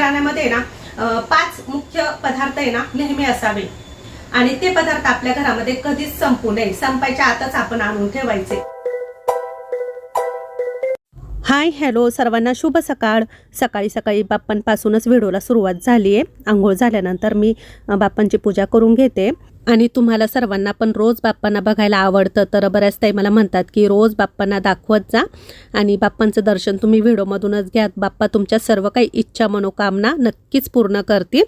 किराण्यामध्ये ना पाच मुख्य पदार्थ आहे ना नेहमी असावे. आणि ते पदार्थ आपल्या घरामध्ये कधीच संपू नये. संपायच्या आतच आपण आणून ठेवायचे. हाय हॅलो सर्वांना शुभ सकाळ. सकाळी सकाळी बाप्पांपासूनच व्हिडिओला सुरुवात झाली आहे आंघोळ झाल्यानंतर मी बाप्पांची पूजा करून घेते. आणि तुम्हाला सर्वांना पण रोज बाप्पांना बघायला आवडतं. तर बऱ्याच ताई मला म्हणतात की रोज बाप्पांना दाखवत जा आणि बाप्पांचं दर्शन तुम्ही व्हिडिओमधूनच घ्या. बाप्पा तुमच्या सर्व काही इच्छा मनोकामना नक्कीच पूर्ण करतील.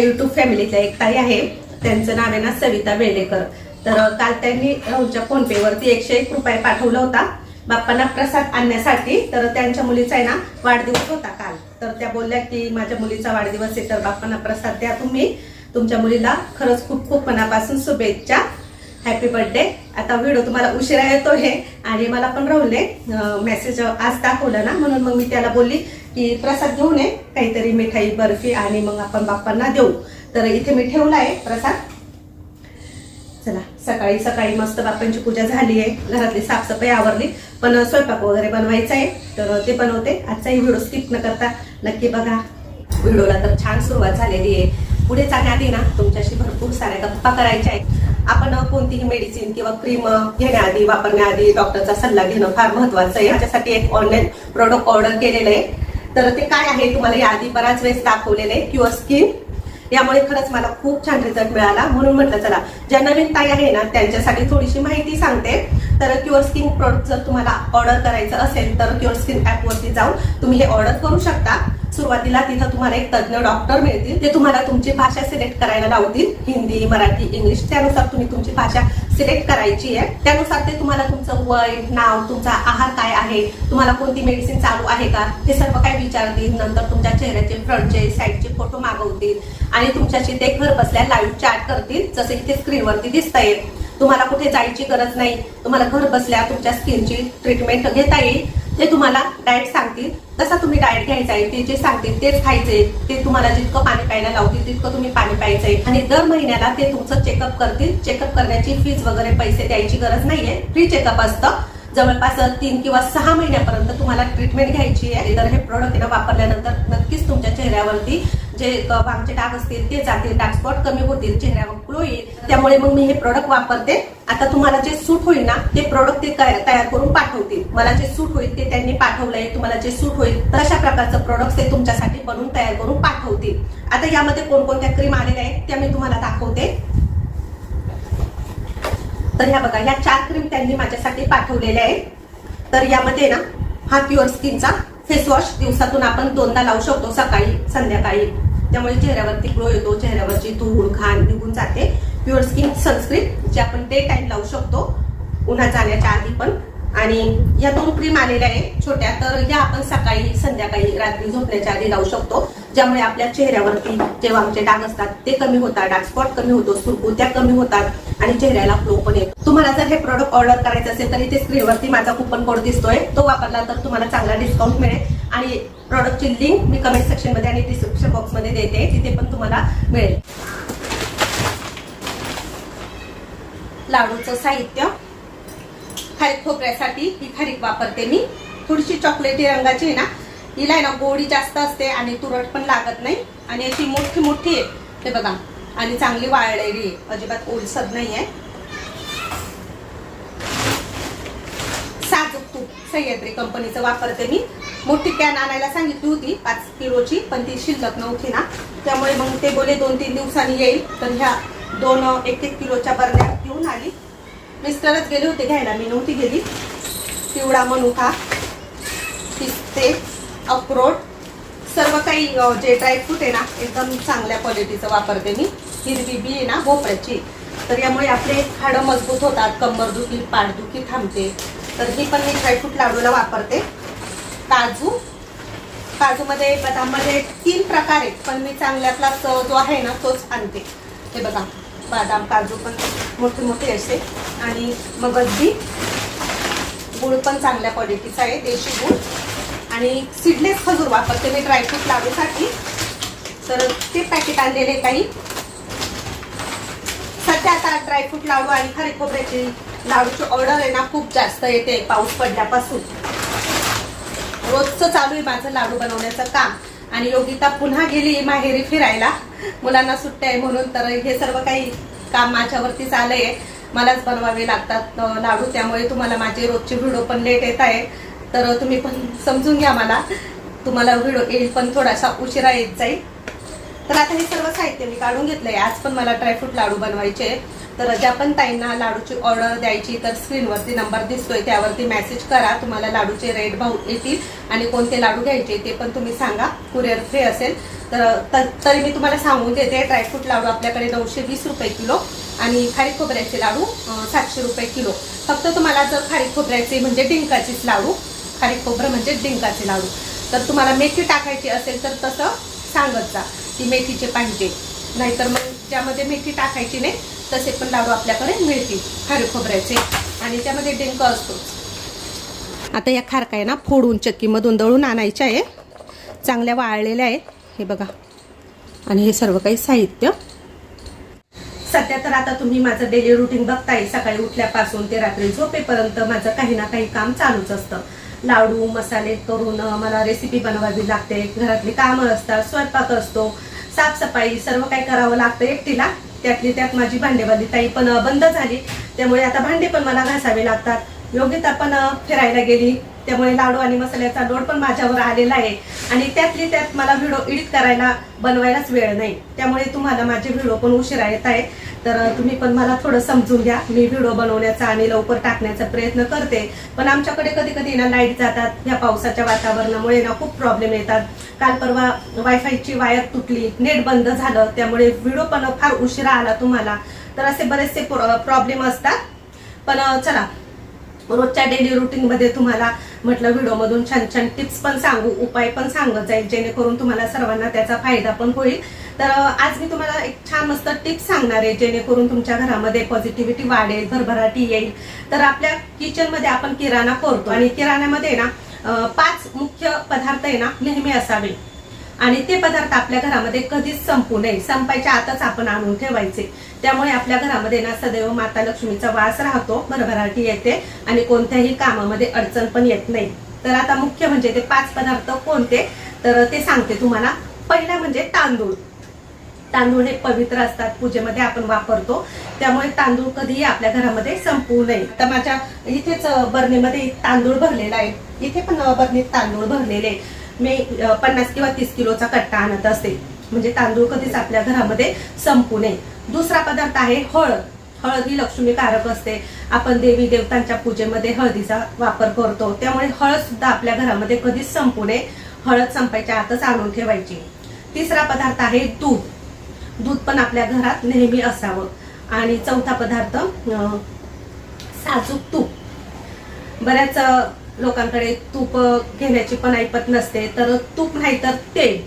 युट्यूब फॅमिलीतल्या एक ताई आहे. त्यांचं नाव आहे ना सविता वेडेकर तर काल त्यांनी राहुलच्या फोन पे वरती एकशे एक रुपये पाठवला होता. बाप्पांना प्रसाद आणण्यासाठी. तर त्यांच्या मुलीचा आहे ना वाढदिवस होता काल. तर त्या बोलल्या की माझ्या मुलीचा वाढदिवस आहे तर बाप्पांना प्रसाद द्या तुम्ही. तुमच्या मुलीला खरंच खूप खूप मनापासून शुभेच्छा. हॅपी बर्थडे आता व्हिडिओ तुम्हाला उशिरा येतो हे आणि मला पण राहुलने मेसेज आज दाखवलं ना. म्हणून मग मी त्याला बोलली की प्रसाद घेऊन ये काहीतरी मिठाई बर्फी आणि मग आपण बाप्पांना देऊ. तर इथे मी ठेवला आहे प्रसाद. चला सकाळी सकाळी मस्त बाप्पांची पूजा झाली आहे. घरातली साफसफाई आवरली. पण स्वयंपाक वगैरे बनवायचा आहे. तर ते बनवते. आजचाही व्हिडिओ स्किप न करता नक्की बघा. व्हिडिओला तर छान सुरुवात झालेली आहे. पुढे जाण्याआधी ना तुमच्याशी भरपूर साऱ्या गप्पा करायच्या आहेत. आपण कोणतीही मेडिसिन किंवा क्रीम घेण्याआधी वापरण्याआधी डॉक्टरचा सल्ला घेणं फार महत्वाचं आहे. याच्यासाठी एक ऑनलाईन प्रोडक्ट ऑर्डर केलेलं आहे. तर ते काय आहे तुम्हाला याआधी बराच वेळेस दाखवलेले आहे. क्युअर स्किन यामुळे खरंच मला खूप छान रिझल्ट मिळाला. म्हणून म्हटलं चला ज्या नवीन ताई आहे ना त्यांच्यासाठी थोडीशी माहिती सांगते. तर क्युअर स्किन प्रोडक्ट जर तुम्हाला ऑर्डर करायचं असेल तर क्युअर स्किन ॲपवरती जाऊन तुम्ही हे ऑर्डर करू शकता. सुरुवातीला तिथं तुम्हाला एक तज्ञ डॉक्टर मिळतील. ते तुम्हाला तुमची भाषा सिलेक्ट करायला लावतील. हिंदी मराठी इंग्लिश त्यानुसार तुम्ही तुमची भाषा सिलेक्ट करायची आहे. त्यानुसार ते तुम्हाला तुमचं वय नाव तुमचा आहार काय आहे तुम्हाला कोणती मेडिसिन चालू आहे का हे सर्व काय विचारतील. नंतर तुमच्या चेहऱ्याचे फ्रंटचे साईडचे फोटो मागवतील. आणि तुमच्याशी ते घर बसल्या लाईव्ह चॅट करतील. जसे की ते स्क्रीनवरती दिसता तुम्हाला कुठे जायची गरज नाही. तुम्हाला घर बसल्या तुमच्या स्किनची ट्रीटमेंट घेता येईल. ते तुम्हाला डाएट सांगतील तसा तुम्ही डाएट घ्यायचा आहे ते जे सांगतील तेच खायचे ते तुम्हाला जितकं पाणी प्यायला लावतील तितकं तुम्ही पाणी प्यायचंय आणि दर महिन्याला ते तुमचं चेकअप करतील. चेकअप करण्याची फीज वगैरे पैसे द्यायची गरज नाहीये. फ्री चेकअप असतं. जवळपास तीन किंवा सहा महिन्यापर्यंत तुम्हाला ट्रीटमेंट घ्यायची आहे. तर हे प्रोडक्ट वापरल्यानंतर नक्कीच तुमच्या चेहऱ्यावरती जे वामचे डाग असतील ते जातील डाग स्पॉट कमी होतील चेहऱ्यावर ग्लो येईल. त्यामुळे मग मी हे प्रोडक्ट वापरते. आता तुम्हाला जे सूट होईल ना ते प्रोडक्ट ते तयार करून पाठवतील. मला जे सूट होईल ते त्यांनी पाठवलंय तुम्हाला जे सूट होईल तशा प्रकारचं प्रोडक्ट ते तुमच्यासाठी बनवून तयार करून पाठवतील. आता यामध्ये कोणकोणत्या क्रीम आलेल्या आहेत त्या मी तुम्हाला दाखवते. तर ह्या बघा ह्या चार क्रीम त्यांनी माझ्यासाठी पाठवलेल्या आहेत. तर यामध्ये ना हा प्युअर स्किनचा फेस वॉश दिवसातून आपण दोनदा लावू शकतो सकाळी संध्याकाळी. त्यामुळे चेहऱ्यावरती ग्लो येतो चेहऱ्यावरची धूळ घाण निघून जाते. प्युअर स्किन सनस्क्रीन जे आपण डे टाईम लावू शकतो. उन्हा जाण्याच्या आधी पण. आणि या दोन क्रीम आलेल्या आहेत छोट्या. तर या आपण सकाळी संध्याकाळी रात्री झोपण्याच्या आधी लावू शकतो. ज्यामुळे आपल्या चेहऱ्यावरती जेव्हा आमचे डाग असतात ते कमी होतात. डार्क स्पॉट कमी होतो सुरकुत्या कमी होतात. आणि चेहऱ्याला फ्लो पण येतो. तुम्हाला जर हे प्रोडक्ट ऑर्डर करायचं असेल तर इथे स्क्रीनवरती माझा कुपन कोड दिसतोय. तो वापरला तर तुम्हाला चांगला डिस्काउंट मिळेल. आणि प्रॉडक्टची लिंक मी कमेंट सेक्शनमध्ये आणि डिस्क्रिप्शन बॉक्समध्ये देते तिथे पण तुम्हाला मिळेल. लाडूचं साहित्य. खारीक खोबऱ्यासाठी ही खारीक वापरते मी. थोडीशी चॉकलेटी रंगाची आहे ना हिला आहे ना गोडी जास्त असते आणि तुरट पण लागत नाही. आणि अशी मोठी मोठी आहे. ते बघा. आणि चांगली वाळलेली आहे. अजिबात ओलसर नाही आहे साजूक तूप सह्याद्री कंपनीचं वापरते मी. मोठी कॅन आणायला सांगितली होती पाच किलोची पण ती शिल्लक नव्हती ना. त्यामुळे मग ते बोले दोन तीन दिवसांनी येईल. तर ह्या दोन एक एक किलोच्या बरण्या घेऊन आली. मिस्टरच गेले होते घ्यायला मी नव्हती गेली. पिवळा मनुका पिस्ते अक्रोड सर्व काही जे ड्रायफ्रूट आहे ना एकदम चांगल्या क्वालिटीचं वापरते मी. हिरवी बी आहे ना भोपळ्याची. तर यामुळे आपले हाडं मजबूत होतात कंबरदुखी पाठदुखी थांबते. तर ही पण मी ड्रायफ्रूट लाडूला वापरते. काजू. काजूमध्ये बदाममध्ये तीन प्रकार आहेत पण मी चांगल्यातला जो आहे ना तोच आणते. हे बघा बदाम काजू पण मोठे मोठे असे. आणि मगजबी गुळ पण चांगल्या क्वालिटीचा आहे देशी गुळ. आणि सिडलेस खजूर वापरते मी ड्रायफ्रूट लाडूसाठी. तर ते पॅकेट आणलेले काही सध्या आता ड्रायफ्रूट लाडू आणि खारी खोबऱ्याची लाडूची ऑर्डर आहे ना खूप जास्त येते. पाऊस पडल्यापासून. रोजचं चालू आहे माझं लाडू बनवण्याचं काम. आणि योगिता पुन्हा गेली माहेरी फिरायला. मुलांना सुट्ट्या आहे म्हणून तर हे सर्व काही काम माझ्यावरतीच आहे मलाच बनवावे लागतात लाडू. त्यामुळे तुम्हाला माझे रोजचे व्हिडिओ पण लेट येत आहे तर तुम्ही पण समजून घ्या मला. तुम्हाला व्हिडिओ येईल पण थोडासा उशिरा येत जाईल. तर आता हे सर्व साहित्य मी काढून घेतलंय. आज पण मला ड्रायफ्रूट लाडू बनवायचे तर ज्या पण ताईंना लाडूची ऑर्डर द्यायची तर स्क्रीनवरती नंबर दिसतोय. त्यावरती मेसेज करा. तुम्हाला लाडूचे रेट भाऊ येतील आणि कोणते लाडू घ्यायचे ते पण तुम्ही सांगा. कुरिअर फ्री असेल. तर त- तरी मी तुम्हाला सांगून देते. ड्रायफ्रूट लाडू आपल्याकडे नऊशे वीस रुपये किलो आणि खारी खोबऱ्याचे लाडू सातशे रुपये किलो. फक्त तुम्हाला जर खारी खोबऱ्याचे म्हणजे डिंकाचेच लाडू खारी खोबरं म्हणजे डिंकाचे लाडू. तर तुम्हाला मेथी टाकायची असेल तर तसं सांगत जा. ती मेथीचे पाहिजे. नाहीतर मग ज्यामध्ये मेथी टाकायची नाही तसे पण लाडू आपल्याकडे मिळतील खारी खोबऱ्याचे आणि त्यामध्ये डिंक असतो. आता या खारकाय आहे ना फोडून चक्कीमधून दळून आणायच्या आहे. चांगल्या वाळलेल्या आहेत. हे बघा. आणि हे सर्व काही साहित्य. सध्या तर आता तुम्ही माझं डेली रुटीन बघताय. सकाळी उठल्यापासून ते रात्री झोपेपर्यंत माझं काही ना काही काम चालूच असतं. लाडू मसाले करून मला रेसिपी बनवावी लागते. घरातली कामं असतात स्वयंपाक असतो साफसफाई सर्व काही करावं लागतं एकटीला. त्यातली त्यात माझी भांडेवाली ताई पण बंद झाली. त्यामुळे आता भांडे पण मला घासावे लागतात. योग्य पण फिरायला गेली. त्यामुळे लाडू आणि मसाल्याचा लोड पण माझ्यावर आलेला आहे. आणि त्यातली त्यात मला व्हिडिओ एडिट करायला बनवायलाच वेळ नाही. त्यामुळे तुम्हाला माझे व्हिडिओ पण उशिरा येत आहे तर तुम्ही पण मला थोडं समजून घ्या. मी व्हिडिओ बनवण्याचा आणि लवकर टाकण्याचा प्रयत्न करते. पण आमच्याकडे कधी कधी ना लाइट जातात. या पावसाच्या वातावरणामुळे ना खूप प्रॉब्लेम येतात. काल परवा वायफायची वायर तुटली. नेट बंद झालं. त्यामुळे व्हिडिओ पण फार उशिरा आला तुम्हाला. तर असे बरेचसे प्रॉब्लेम असतात. पण चला. रोजच्या डेली रुटीन मध्ये तुम्हाला म्हटलं व्हिडिओमधून छान छान टिप्स पण सांगू उपाय पण सांगत जाईल जेणेकरून तुम्हाला सर्वांना त्याचा फायदा पण होईल. तर आज मी तुम्हाला एक छान मस्त टिप्स सांगणार आहे जेणेकरून तुमच्या घरामध्ये पॉझिटिव्हिटी वाढेल भरभराटी येईल. तर आपल्या किचनमध्ये आपण किराणा करतो आणि किराण्यामध्ये ना पाच मुख्य पदार्थ आहे ना नेहमी असावे. आणि ते पदार्थ आपल्या घरामध्ये कधीच संपू नये. संपायच्या आतच आपण आणून ठेवायचे. त्यामुळे आपल्या घरामध्ये ना सदैव माता लक्ष्मीचा वास राहतो. भरभराटी येते आणि कोणत्याही कामामध्ये अडचण पण येत नाही. तर आता मुख्य म्हणजे ते पाच पदार्थ कोणते? तर ते सांगते तुम्हाला. पहिला म्हणजे तांदूळ. तांदूळ हे पवित्र असतात. पूजेमध्ये आपण वापरतो. त्यामुळे तांदूळ कधीही आपल्या घरामध्ये संपू नये. तर माझ्या इथेच बरणीमध्ये तांदूळ भरलेला आहे. इथे पण बरणीत तांदूळ भरलेले आहे. मी पन्नास किंवा तीस किलोचा कट्टा आणत असते. म्हणजे तांदूळ कधीच आपल्या घरामध्ये संपू नये. दुसरा पदार्थ आहे हळद. हळद ही लक्ष्मीकारक असते. आपण देवी देवतांच्या पूजेमध्ये हळदीचा वापर करतो. त्यामुळे हळद सुद्धा आपल्या घरामध्ये कधीच संपू नये. हळद संपायच्या आतच आणून ठेवायची. तिसरा पदार्थ आहे दूध. दूध पण आपल्या घरात नेहमी असावं. आणि चौथा पदार्थ साजूक तूप. बऱ्याच लोकांकडे तूप घेण्याची पण ऐपत नसते तर तूप नाही तर तेल.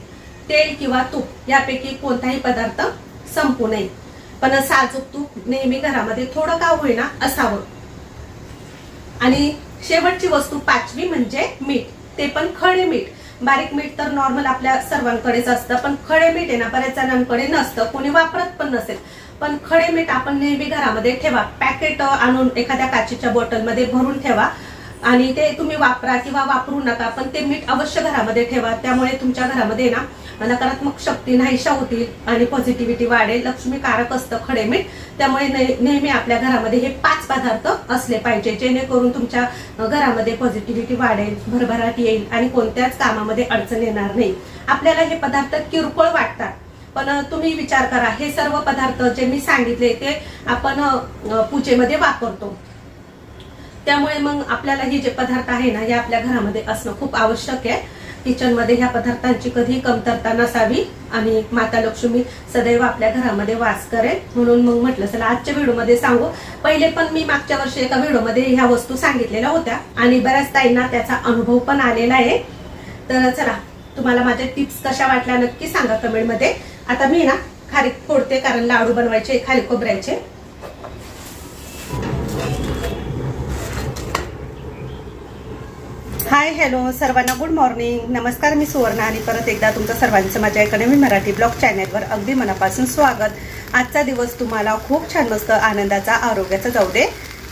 तेल किंवा तूप यापैकी कोणताही पदार्थ संपू नये. पण साजूक तूप नेहमी घरामध्ये थोडं का होईना असावं. आणि शेवटची वस्तू पाचवी म्हणजे मीठ. ते पण खडे मीठ. बारीक मीठ तर नॉर्मल आपल्या सर्वांकडेच असतं पण खडे मीठ आहे ना बऱ्याच जणांकडे नसतं. कोणी वापरत पण नसेल. पण खडे मीठ आपण नेहमी घरामध्ये ठेवा. पॅकेट आणून एखाद्या काचेच्या बॉटलमध्ये भरून ठेवा. आणि ते तुम्ही वापरा किंवा वापरू नका पण ते मीठ अवश्य घरामध्ये ठेवा. त्यामुळे तुमच्या घरामध्ये ना नकारात्मक शक्ती नाहीशा होतील आणि पॉझिटिव्हिटी वाढेल. लक्ष्मीकारक असतं खडे मीठ. त्यामुळे नेहमी आपल्या घरामध्ये हे पाच पदार्थ असले पाहिजे जेणेकरून तुमच्या घरामध्ये पॉझिटिव्हिटी वाढेल भरभराट येईल आणि कोणत्याच कामामध्ये अडचण येणार नाही. आपल्याला हे पदार्थ किरकोळ वाटतात पण तुम्ही विचार करा हे सर्व पदार्थ जे मी सांगितले ते आपण पूजेमध्ये वापरतो. त्यामुळे मग आपल्याला हे जे पदार्थ आहे ना हे आपल्या घरामध्ये असणं खूप आवश्यक आहे. किचनमध्ये ह्या पदार्थांची कधीही कमतरता नसावी आणि माता लक्ष्मी सदैव आपल्या घरामध्ये वास करेल. म्हणून मग म्हटलं चला आजच्या व्हिडिओमध्ये सांगू. पहिले पण मी मागच्या वर्षी एका व्हिडिओमध्ये ह्या वस्तू सांगितलेल्या होत्या आणि बऱ्याच ताईंना त्याचा अनुभव पण आलेला आहे. तर चला तुम्हाला माझ्या टिप्स कशा वाटल्या नक्की सांगा कमेंटमध्ये. आता मी ना खारीक फोडते कारण लाडू बनवायचे खाली खोबऱ्याचे. हाय हॅलो सर्वांना गुड मॉर्निंग नमस्कार मी सुवर्ण आणि परत एकदा तुमचं सर्वांचं माझ्या एका मराठी ब्लॉग चॅनेलवर अगदी मनापासून स्वागत. आजचा दिवस तुम्हाला खूप छान मस्त आनंदाचा आरोग्याचा जाऊ दे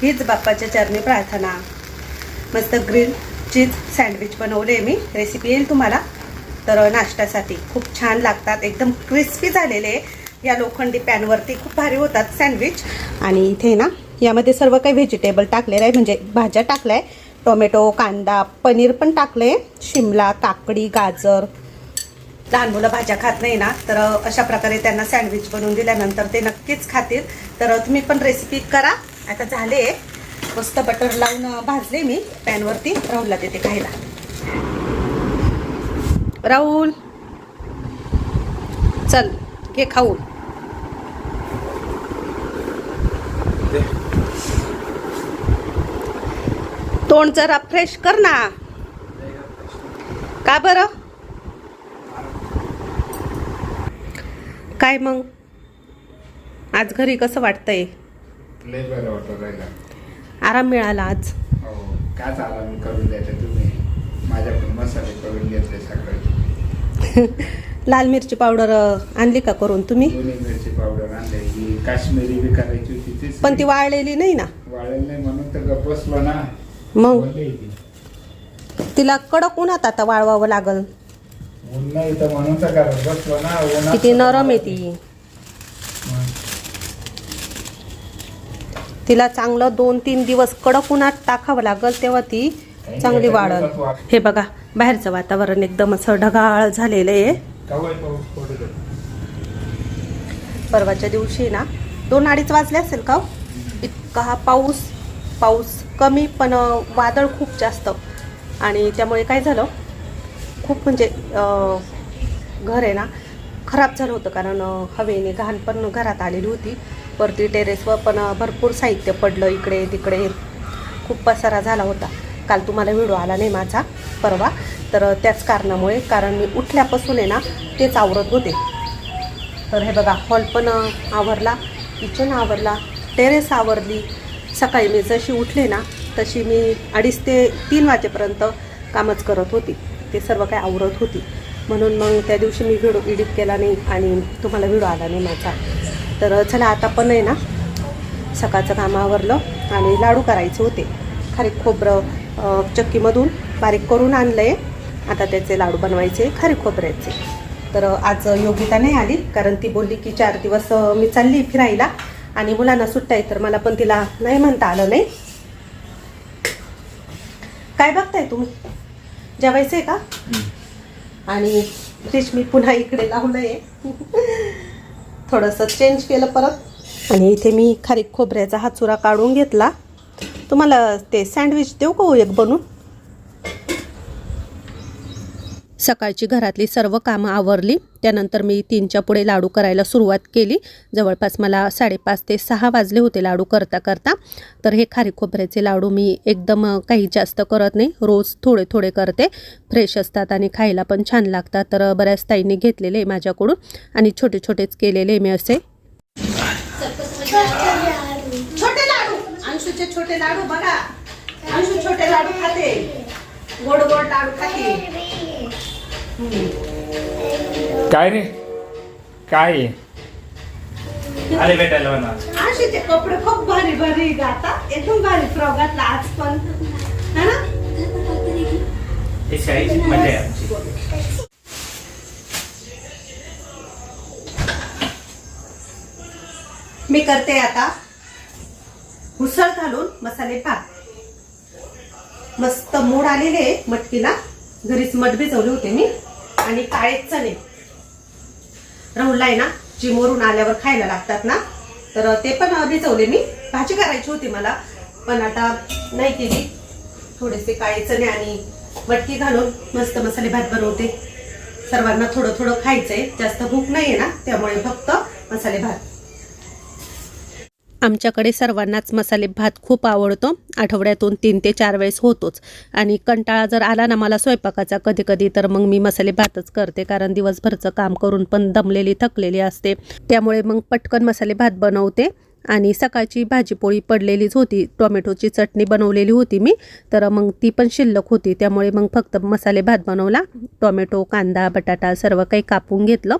हीच बाप्पाच्या चरणी प्रार्थना. मस्त ग्रीन चीज सँडविच बनवले मी. रेसिपी येईल तुम्हाला. तर नाश्त्यासाठी खूप छान लागतात एकदम क्रिस्पी झालेले. या लोखंडी पॅनवरती खूप भारी होतात सँडविच आणि इथे ना यामध्ये सर्व काही व्हेजिटेबल टाकलेलं आहे म्हणजे भाज्या टाकल्या आहे. टोमॅटो कांदा पनीर पण टाकलं. शिमला काकडी गाजर. लहान मुलं भाज्या खात नाही ना तर अशा प्रकारे त्यांना सँडविच बनवून दिल्यानंतर ते नक्कीच खातील. तर तुम्ही पण रेसिपी करा. आता झाले. मस्त बटर लावून भाजले मी. पॅनवरती राहुलला देते खायला. राहुल. चल घे खाऊ तोंड जरा फ्रेश कर ना. का बरं? काय मग? आज घरी कसं वाटतंय? आराम मिळाला आज. हो काय चाला मी करून द्यायचं तुम्ही. माझ्याकडून मसाले करून घेतले सकाळी. लाल मिरची पावडर आणली का करून तुम्ही? दोन्ही मिरची पावडर आणले. काश्मीरी बी करायची होती तीच. पण ती वाळलेली नाही ना? वाळेल नाही म्हणून तर बसलो ना. मग. तिला कडक उन्हात आता वाळवावं लागल. किती नरम आहे ती. तिला चांगलं दोन तीन दिवस कडक उन्हात टाकावं लागल तेव्हा ती चांगली वाढल हे बघा बाहेरचं वातावरण एकदम असं ढगाळ झालेलं आहे. परवाच्या दिवशी ना दोन अडीच वाजले असेल का हो? इतका हा पाऊस. पाऊस कमी पण वादळ खूप जास्त. आणि त्यामुळे काय झालं? खूप म्हणजे घर आहे ना खराब झालं होतं. कारण हवेने घाण पण घरात आलेली होती. वरती टेरेसवर पण भरपूर साहित्य पडलं इकडे तिकडे. खूप पसारा झाला होता. काल तुम्हाला व्हिडिओ आला नाही माझा परवा. तर त्याच कारणामुळे कारण मी उठल्यापासून आहे ना तेच आवरत होते. तर हे बघा हॉल पण आवरला किचन आवरला टेरेस आवरली. सकाळी मी जशी उठले ना तशी मी अडीच ते तीन वाजेपर्यंत कामच करत होती. ते सर्व काय आवरत होती. म्हणून मग त्या दिवशी मी व्हिडिओ एडिट केला नाही आणि तुम्हाला व्हिडिओ आला नाही माझा. तर चला आता पण आहे ना सकाळचं काम आवरलं आणि लाडू करायचे होते. खारीक खोबरं चक्कीमधून बारीक करून आणलं आहे आता त्याचे लाडू बनवायचे खारीक खोबऱ्याचे. तर आज योगिता नाही आली कारण ती बोलली की चार दिवस मी चालली फिरायला. आणि मुलांना सुट्टाय आहे तर मला पण तिला नाही म्हणता आलं नाही. काय बघताय तुम्ही? जेवायचं आहे का? आणि फ्रीज मी पुन्हा इकडे लावलंय थोडंसं चेंज केलं परत. आणि इथे मी खारीक खोबऱ्याचा हा चुरा काढून घेतला. तुम्हाला ते सँडविच देऊ का हो एक बनवून सकाळची घरातली सर्व कामं आवरली. त्यानंतर मी तीनच्या पुढे लाडू करायला सुरुवात केली. जवळपास मला साडेपाच ते सहा वाजले होते लाडू करता करता. तर हे खारी खोबऱ्याचे लाडू मी एकदम काही जास्त करत नाही. रोज थोडे थोडे करते. फ्रेश असतात आणि खायला पण छान लागतात. तर बऱ्याच ताईंनी घेतलेले माझ्याकडून आणि छोटे छोटेच केलेले मी असे. छोटे लाडू. अंशूचे छोटे लाडू बघा. अंशू छोटे लाडू खाते. गोड गोड लाडू खाते. काय रे? काय? आहे? आले भेटायला म्हणा. अंशूचे कपडे खूप भारी भारी गातात एकदम भारी फ्रॉक घातला आज पण. है ना? हे शाळेची मजा आहे आमची. मी करते आता उसळ घालून मसाले भात. मस्त मोड आलेले मटकीला. घरीच मठ भिजवले होते मी. आणि काळे चणे? राहुलला आहे ना जिमवरून आल्यावर खायला लागतात ना? तर ते पण भिजवले मी. भाजी करायची होती मला पण आता नाही केली. थोडेसे काळे चणे आणि मटकी घालून मस्त मसाले भात बनवते. सर्वांना थोडं थोडं खायचंय. जास्त भूक नाहीये ना त्यामुळे फक्त मसाले भात. आमच्याकडे सर्वांनाच मसाले भात खूप आवडतो. आठवड्यातून तीन ते चार वेळेस होतोच. आणि कंटाळा जर आला ना मला स्वयंपाकाचा कधी कधी तर मग मी मसाले भातच करते. कारण दिवसभरचं काम करून पण दमलेली थकलेली असते. त्यामुळे मग पटकन मसाले भात बनवते. आणि सकाळची भाजीपोळी पडलेलीच होती. टोमॅटोची चटणी बनवलेली होती मी. तर मग ती पण शिल्लक होती. त्यामुळे मग फक्त मसाले भात बनवला. टोमॅटो कांदा बटाटा सर्व काही कापून घेतलं.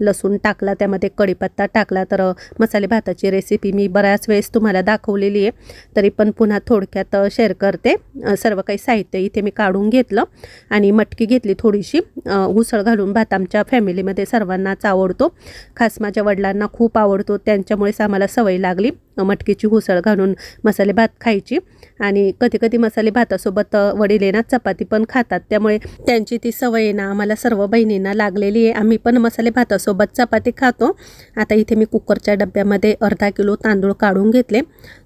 लसूण टाकला त्यामध्ये कढीपत्ता टाकला. तर मसाले भाताची रेसिपी मी बऱ्याच वेळेस तुम्हाला दाखवलेली आहे. तरी पण पुन्हा थोडक्यात शेअर करते. सर्व काही साहित्य इथे मी काढून घेतलं आणि मटकी घेतली थोडीशी. उसळ घालून भात आमच्या फॅमिलीमध्ये सर्वांनाच आवडतो. खास माझ्या वडिलांना खूप आवडतो. त्यांच्यामुळेच आम्हाला सवय लागली. मटकीची उसळ घालून मसाले भात खायची. आणि कधी कधी मसाले भातासोबत वडील आहे ना चपाती पण खातात. त्यामुळे त्यांची ती सवय आहे ना आम्हाला सर्व बहिणींना लागलेली आहे. आम्ही पण मसाले भातासोबत चपाती खातो. आता इथे मी कुकरच्या डब्यामध्ये अर्धा किलो तांदूळ काढून घेतले.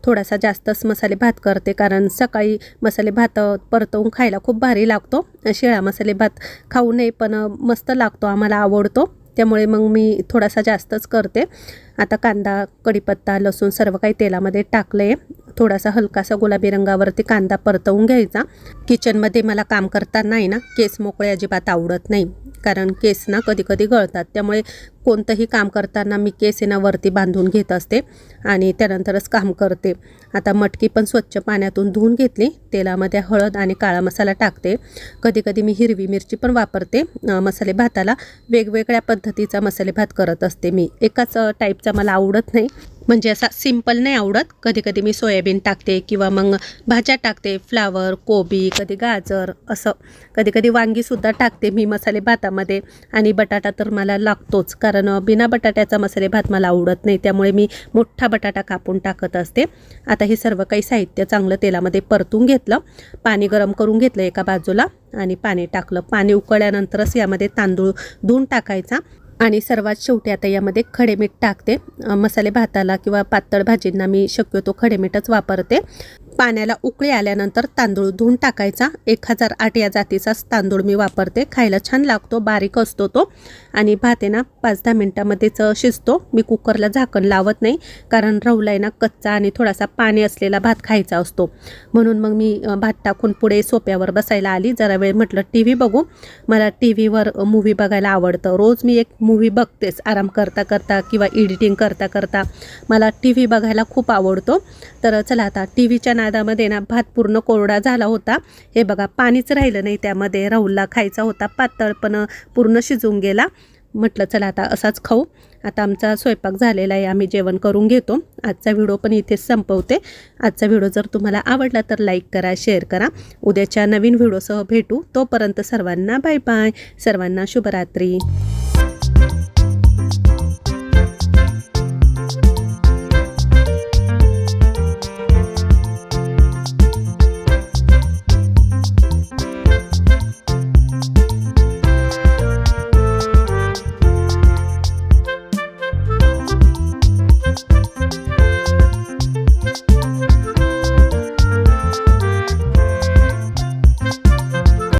थोडासा जास्तच मसाले भात करते कारण सकाळी मसाले भात परतवून खायला खूप भारी लागतो. शिळा मसाले भात खाऊ नये पण मस्त लागतो आम्हाला आवडतो. त्यामुळे मग मी थोडासा जास्तच करते. आता कांदा कढीपत्ता लसूण सर्व काही तेलामध्ये टाकलं आहे थोडासा हलकासा गुलाबी रंगावरती कांदा परतवून घ्यायचा. किचनमध्ये मला काम करताना आहे ना केस मोकळे अजिबात आवडत नाही. कारण केस ना कधी कधी गळतात. त्यामुळे कोणतंही काम करताना मी केस ना वरती बांधून घेत असते आणि त्यानंतरच काम करते. आता मटकी पण स्वच्छ पाण्यातून धुवून घेतली. तेलामध्ये हळद आणि काळा मसाला टाकते. कधी कधी मी हिरवी मिरची पण वापरते. मसाले भाताला वेगवेगळ्या पद्धतीचा मसाले भात करत असते मी. एकाच टाईपचा मला आवडत नाही. म्हणजे असा सिंपल नाही आवडत. कधी कधी मी सोयाबीन टाकते किंवा मग भाज्या टाकते फ्लावर कोबी कधी गाजर असं. कधी कधी वांगीसुद्धा टाकते मी मसाले भातामध्ये आणि बटाटा तर मला लागतोच. कारण बिना बटाट्याचा मसाले भात मला आवडत नाही. त्यामुळे मी मोठा बटाटा कापून टाकत असते. आता हे सर्व काही साहित्य चांगलं तेलामध्ये परतून घेतलं. पाणी गरम करून घेतलं एका बाजूला आणि पाणी टाकलं. पाणी उकळल्यानंतरच यामध्ये तांदूळ धुवून टाकायचा. आणि सर्वात शेवटी आता यामध्ये खडे मीठ टाकते मसाले भाताला किंवा पातळ भाजींना मी शक्यतो खडे मीठच वापरते. पाण्याला उकळी आल्यानंतर तांदूळ धुवून टाकायचा. एक हजार आठ या जातीचाच तांदूळ मी वापरते. खायला छान लागतो बारीक असतो तो. आणि भात आहे ना पाच दहा मिनटामध्येच शिजतो. मी कुकरला झाकण लावत नाही कारण रवला आहे ना कच्चा आणि थोडासा पाणी असलेला भात खायचा असतो. म्हणून मग मी भात टाकून पुढे सोप्यावर बसायला आली. जरा वेळ म्हटलं टी व्ही बघू. मला टी व्हीवर मूवी बघायला आवडतं. रोज मी एक मूव्ही बघतेच. आराम करता करता किंवा एडिटिंग करता करता. मला टी व्ही बघायला खूप आवडतो. तर चला आता टी व्हीच्या नादामध्ये ना भात पूर्ण कोरडा झाला होता. हे बघा पाणीच राहिलं नाही त्यामध्ये. राहुलला खायचा होता पातळ पण पूर्ण शिजून गेला. म्हटलं चला आता असाच खाऊ. आता आमचा स्वयंपाक झालेला आहे आम्ही जेवण करून घेतो. आजचा व्हिडिओ पण इथेच संपवते. आजचा व्हिडिओ जर तुम्हाला आवडला तर लाईक करा शेअर करा. उद्याच्या नवीन व्हिडिओसह भेटू. तोपर्यंत सर्वांना बाय बाय. सर्वांना शुभरात्री.